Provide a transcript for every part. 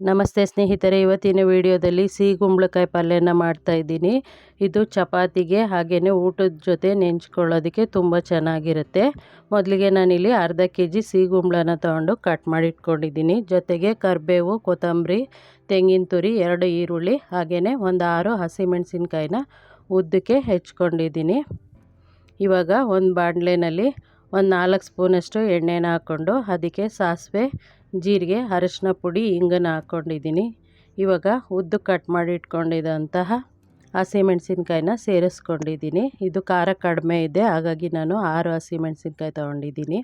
ನಮಸ್ತೆ ಸ್ನೇಹಿತರೆ, ಇವತ್ತಿನ ವಿಡಿಯೋದಲ್ಲಿ ಸಿಹಿ ಕುಂಬಳಕಾಯಿ ಪಲ್ಯನ ಮಾಡ್ತಾ ಇದ್ದೀನಿ. ಇದು ಚಪಾತಿಗೆ ಹಾಗೆಯೇ ಊಟದ ಜೊತೆ ನೆಂಚ್ಕೊಳ್ಳೋದಕ್ಕೆ ತುಂಬ ಚೆನ್ನಾಗಿರುತ್ತೆ. ಮೊದಲಿಗೆ ನಾನಿಲ್ಲಿ ಅರ್ಧ ಕೆ ಜಿ ಸಿಹಿ ಕುಂಬಳನ ತೊಗೊಂಡು ಕಟ್ ಮಾಡಿ ಇಟ್ಕೊಂಡಿದ್ದೀನಿ. ಜೊತೆಗೆ ಕರಿಬೇವು, ಕೊತ್ತಂಬರಿ, ತೆಂಗಿನ ತುರಿ, ಎರಡು ಈರುಳ್ಳಿ ಹಾಗೆಯೇ ಒಂದು ಆರು ಹಸಿಮೆಣಸಿನ್ಕಾಯಿನ ಉದ್ದಕ್ಕೆ ಹೆಚ್ಕೊಂಡಿದ್ದೀನಿ. ಇವಾಗ ಒಂದು ಬಾಣಲೆನಲ್ಲಿ ಒಂದು ನಾಲ್ಕು ಸ್ಪೂನಷ್ಟು ಎಣ್ಣೆನ ಹಾಕ್ಕೊಂಡು ಅದಕ್ಕೆ ಸಾಸಿವೆ ಜೀರಿಗೆ ಅರಶಿನ ಪುಡಿ ಹಿಂಗನ್ನ ಹಾಕ್ಕೊಂಡಿದ್ದೀನಿ. ಇವಾಗ ಉದ್ದು ಕಟ್ ಮಾಡಿ ಇಟ್ಕೊಂಡಿದ್ದಂತಹ ಹಸಿಮೆಣ್ಸಿನ್ಕಾಯಿನ ಸೇರಿಸ್ಕೊಂಡಿದ್ದೀನಿ. ಇದು ಖಾರ ಕಡಿಮೆ ಇದೆ, ಹಾಗಾಗಿ ನಾನು ಆರು ಹಸಿಮೆಣ್ಸಿನ್ಕಾಯಿ ತೊಗೊಂಡಿದ್ದೀನಿ.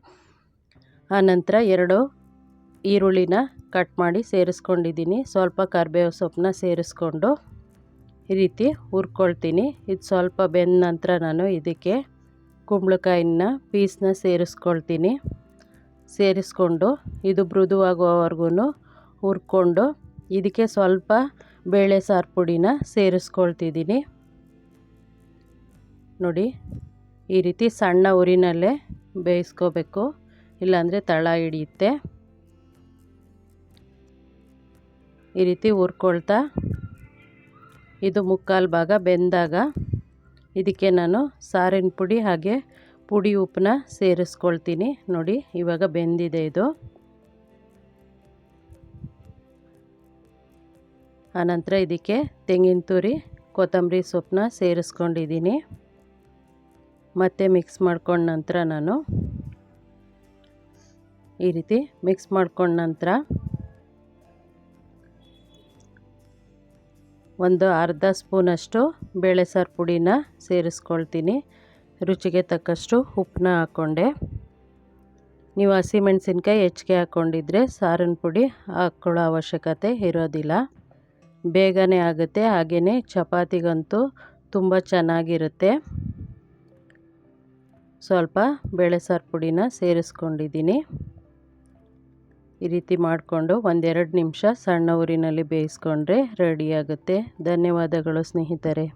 ಆನಂತರ ಎರಡು ಈರುಳ್ಳಿನ ಕಟ್ ಮಾಡಿ ಸೇರಿಸ್ಕೊಂಡಿದ್ದೀನಿ. ಸ್ವಲ್ಪ ಕರಿಬೇವು ಸೊಪ್ಪನ್ನ ಸೇರಿಸ್ಕೊಂಡು ಈ ರೀತಿ ಹುರ್ಕೊಳ್ತೀನಿ. ಇದು ಸ್ವಲ್ಪ ಬೆಂದ ನಂತರ ನಾನು ಇದಕ್ಕೆ ಕುಂಬಳಕಾಯಿನ ಪೀಸ್ನ ಸೇರಿಸ್ಕೊಳ್ತೀನಿ. ಸೇರಿಸ್ಕೊಂಡು, ಇದು ಮೃದುವಾಗುವವರೆಗೂ ಹುರ್ಕೊಂಡು, ಇದಕ್ಕೆ ಸ್ವಲ್ಪ ಬೇಳೆ ಸಾರು ಪುಡಿನ ಸೇರಿಸ್ಕೊಳ್ತಿದ್ದೀನಿ. ನೋಡಿ, ಈ ರೀತಿ ಸಣ್ಣ ಉರಿನಲ್ಲೇ ಬೇಯಿಸ್ಕೋಬೇಕು, ಇಲ್ಲಾಂದರೆ ತಳ ಹಿಡಿಯುತ್ತೆ. ಈ ರೀತಿ ಹುರ್ಕೊಳ್ತಾ, ಇದು ಮುಕ್ಕಾಲು ಭಾಗ ಬೆಂದಾಗ, ಇದಕ್ಕೆ ನಾನು ಸಾರಿನ ಪುಡಿ ಹಾಗೆ ಪುಡಿ ಉಪ್ಪನ್ನ ಸೇರಿಸ್ಕೊಳ್ತೀನಿ. ನೋಡಿ, ಇವಾಗ ಬೆಂದಿದೆ ಇದು. ಆನಂತರ ಇದಕ್ಕೆ ತೆಂಗಿನ ತುರಿ, ಕೊತ್ತಂಬರಿ ಸೊಪ್ಪನ್ನ ಸೇರಿಸ್ಕೊಂಡಿದ್ದೀನಿ. ಮತ್ತೆ ಮಿಕ್ಸ್ ಮಾಡ್ಕೊಂಡ ನಂತರ ನಾನು ಈ ರೀತಿ ಮಿಕ್ಸ್ ಮಾಡ್ಕೊಂಡ ನಂತರ ಒಂದು ಅರ್ಧ ಸ್ಪೂನಷ್ಟು ಬೇಳೆ ಸಾರು ಪುಡಿನ ಸೇರಿಸ್ಕೊಳ್ತೀನಿ. ರುಚಿಗೆ ತಕ್ಕಷ್ಟು ಉಪ್ಪನ್ನ ಹಾಕ್ಕೊಂಡೆ. ನೀವು ಹಸಿಮೆಣ್ಸಿನ್ಕಾಯಿ ಹೆಚ್ಚಿಗೆ ಹಾಕ್ಕೊಂಡಿದ್ರೆ ಸಾರಿನ ಪುಡಿ ಹಾಕ್ಕೊಳ್ಳೋ ಅವಶ್ಯಕತೆ ಇರೋದಿಲ್ಲ. ಬೇಗನೆ ಆಗುತ್ತೆ. ಹಾಗೆಯೇ ಚಪಾತಿಗಂತೂ ತುಂಬ ಚೆನ್ನಾಗಿರುತ್ತೆ. ಸ್ವಲ್ಪ ಬೇಳೆ ಸಾರು ಪುಡಿನ ಸೇರಿಸ್ಕೊಂಡಿದ್ದೀನಿ. ಈ ರೀತಿ ಮಾಡಿಕೊಂಡು ಒಂದೆರಡು ನಿಮಿಷ ಸಣ್ಣ ಊರಿನಲ್ಲಿ ಬೇಯಿಸ್ಕೊಂಡ್ರೆ ರೆಡಿಯಾಗುತ್ತೆ ಧನ್ಯವಾದಗಳು ಸ್ನೇಹಿತರೆ.